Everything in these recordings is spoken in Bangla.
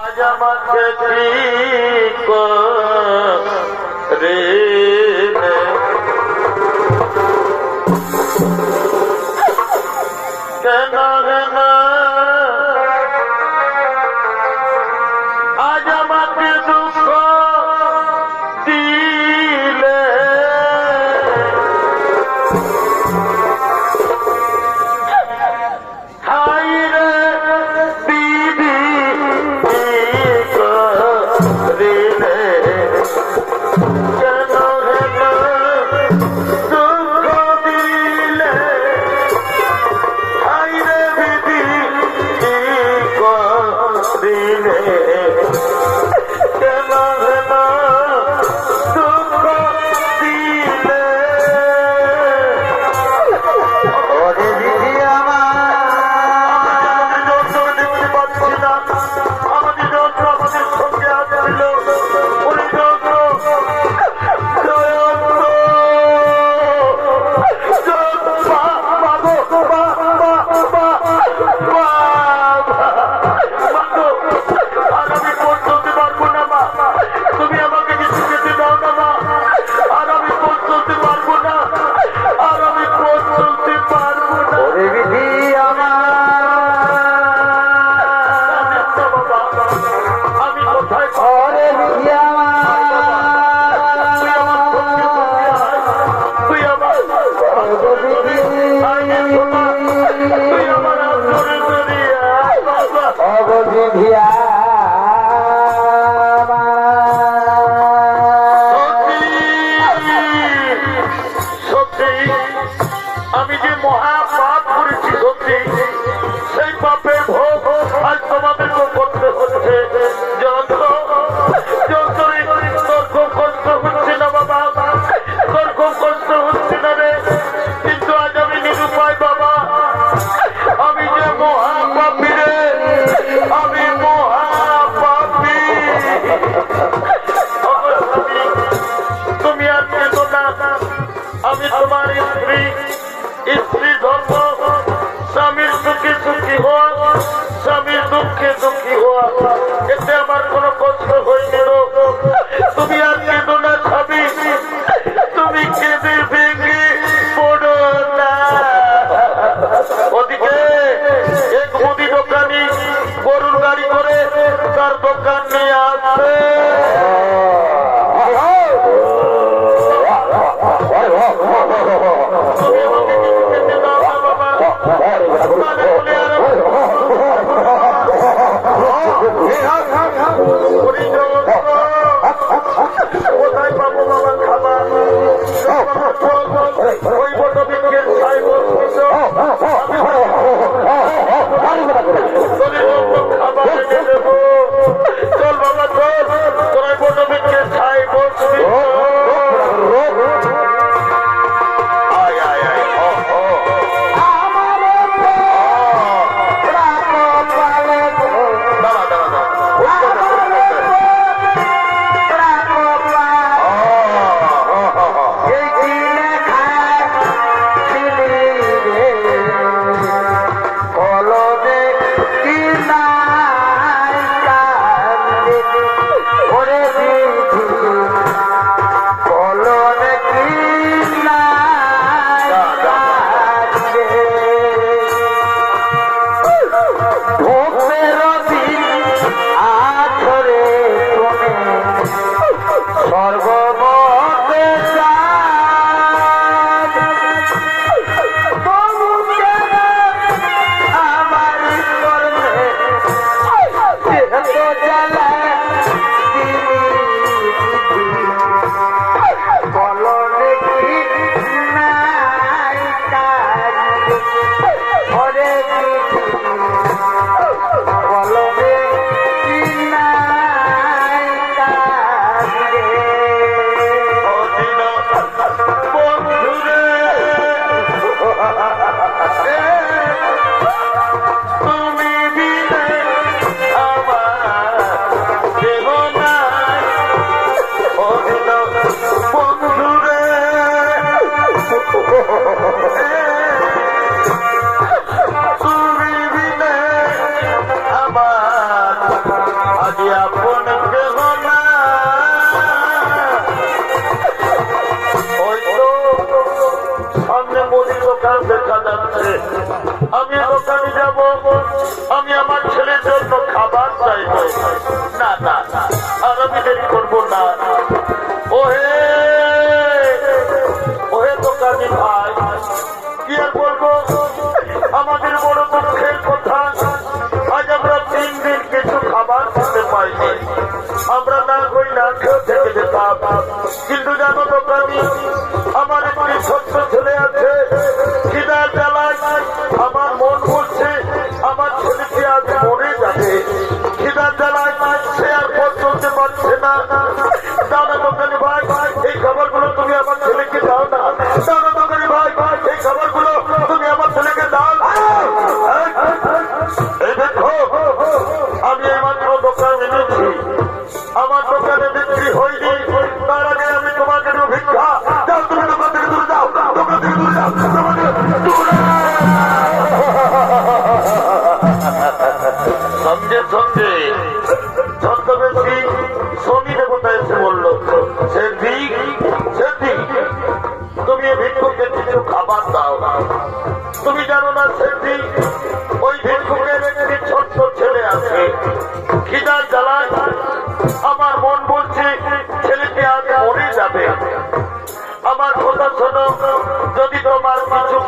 আজ আমাকে ঠিক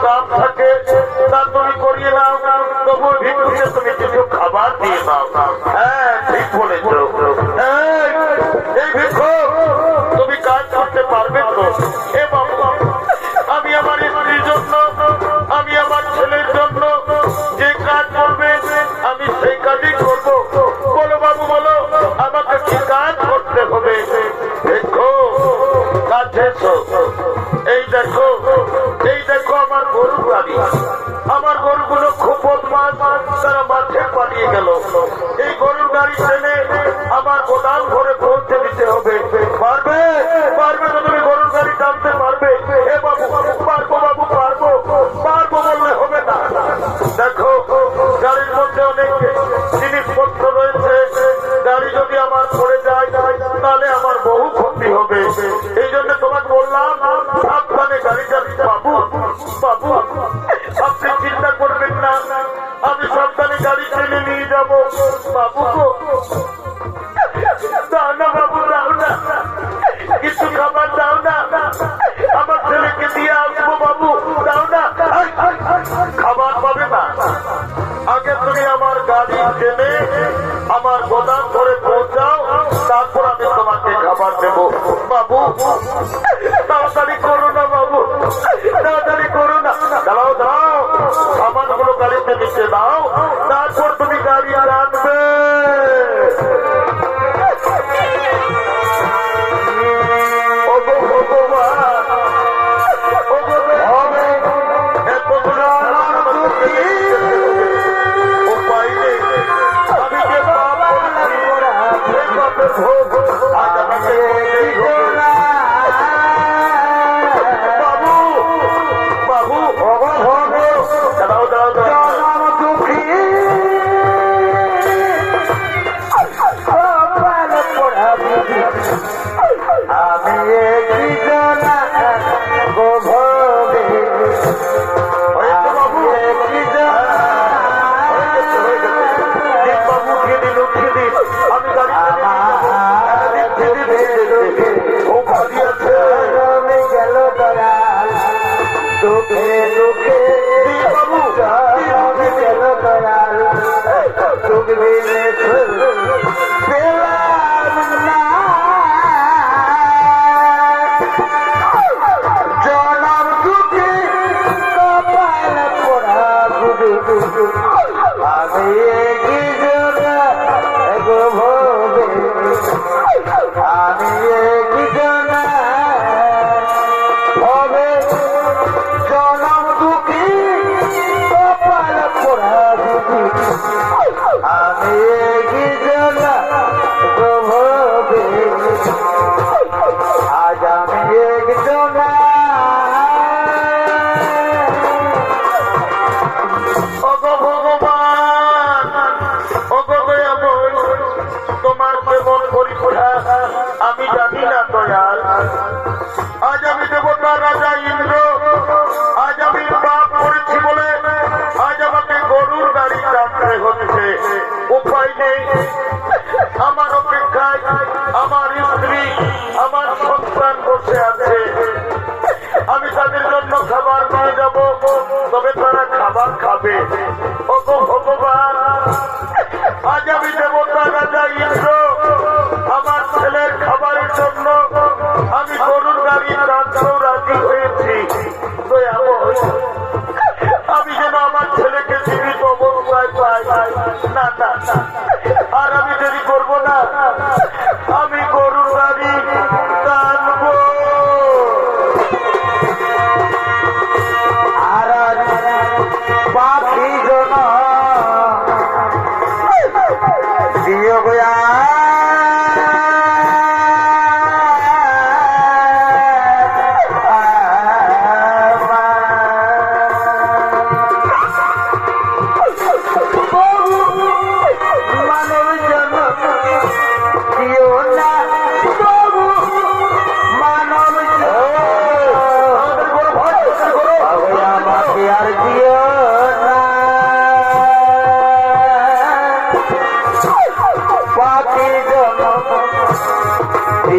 কিছু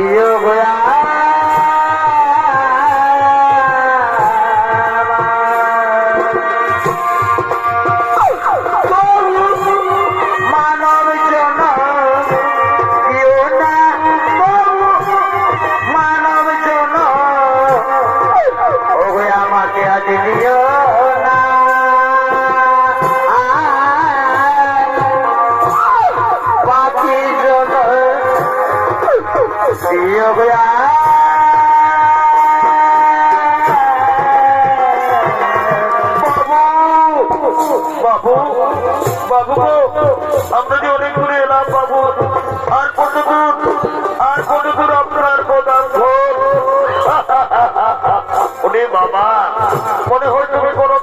You Yo, আপনাদের অনেক দূরে এলাম পাবো আর কতদূর আর কতদূর আপনার প্রধান ঘোর ওরে বাবা, মনে হয় তুমি কোনো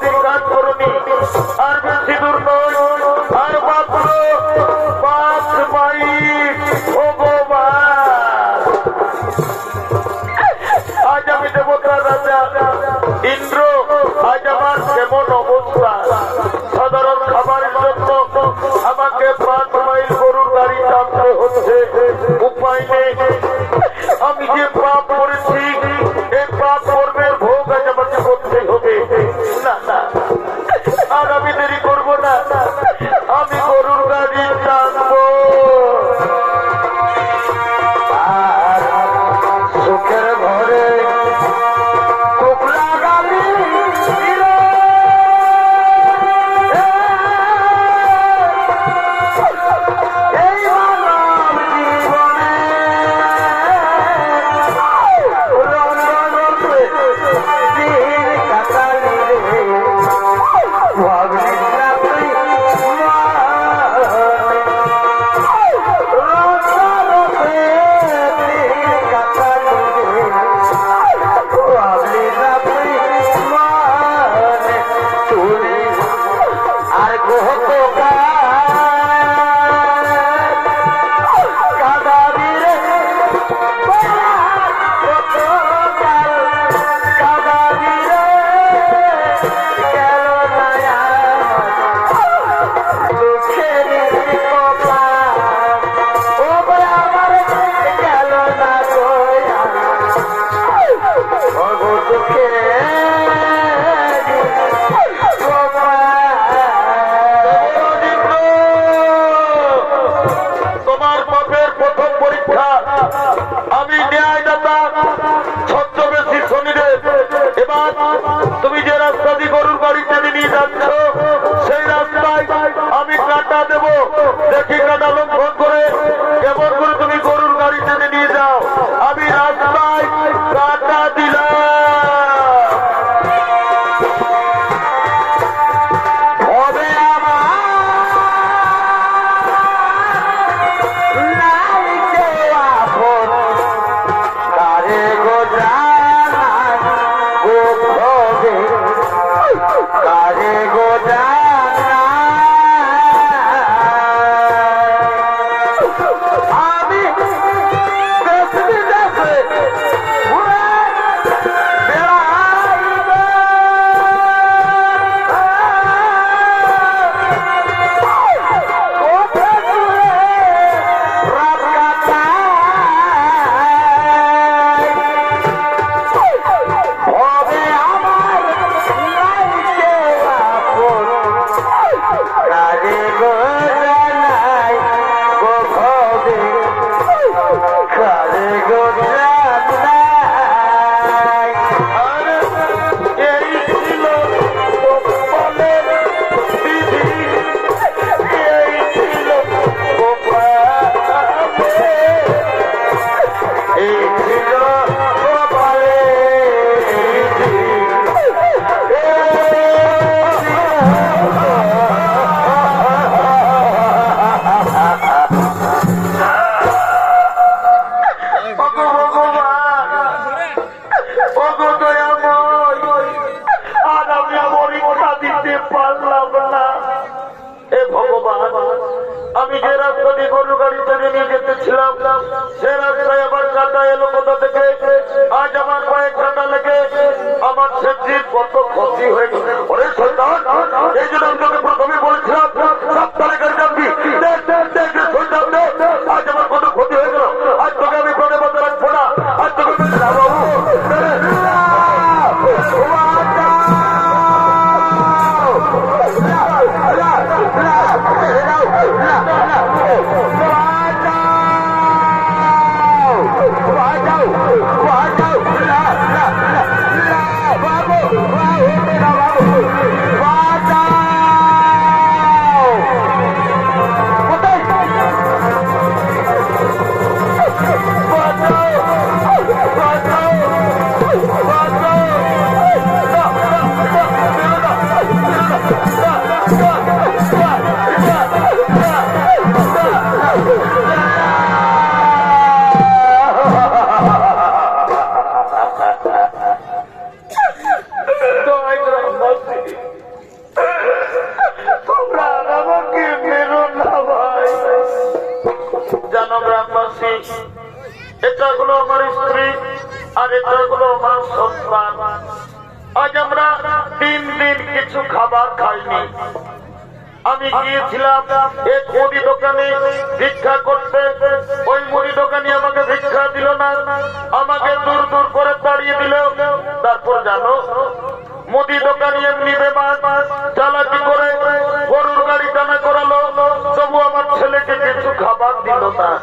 সন্তান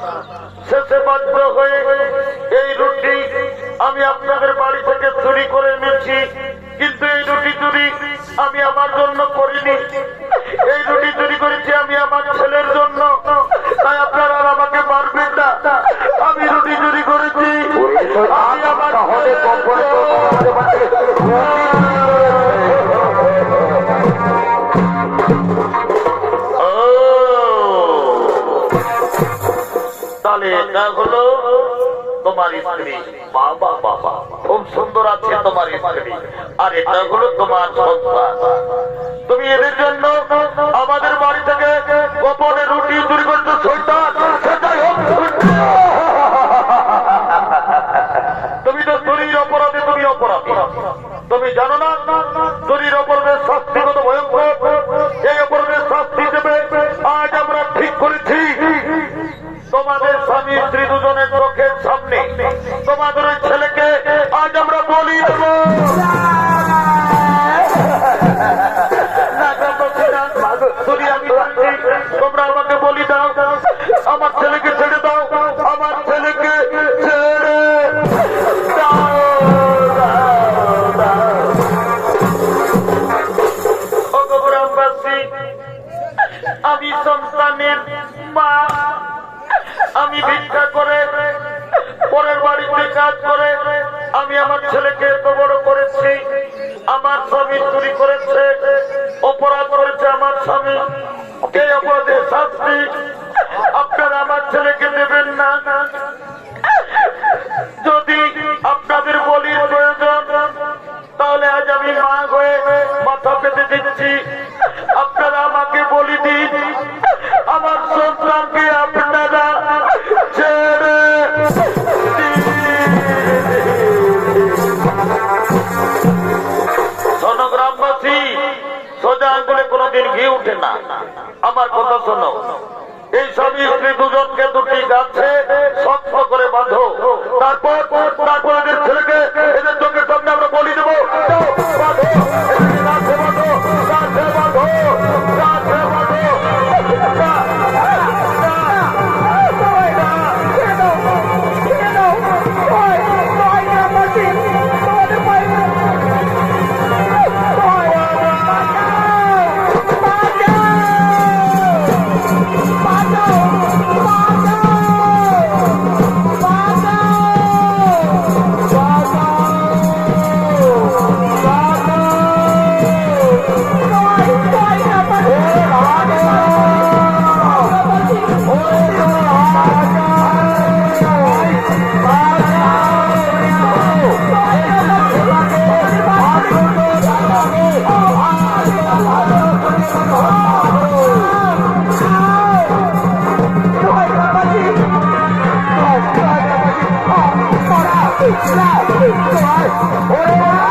শেষে বাধ্য হয়ে এই রুটি আমি আপনাদের বাড়ি থেকে চুরি করে এনেছি। কিন্তু এই রুটি চুরি আমি আমার জন্য করিনি। বাবা বাবা খুব সুন্দর আছে তোমার স্ত্রী। আর এটা হলো তোমার সন্তান। আমি আমার ছেলেকে এত বড় করেছি, আমার স্বামী চুরি করেছে, অপরাধ করেছে আমার স্বামী। এই অপরাধের শাস্তি আপনারা আমার ছেলেকে দেবেন না। যাচ্ছে Olha lá!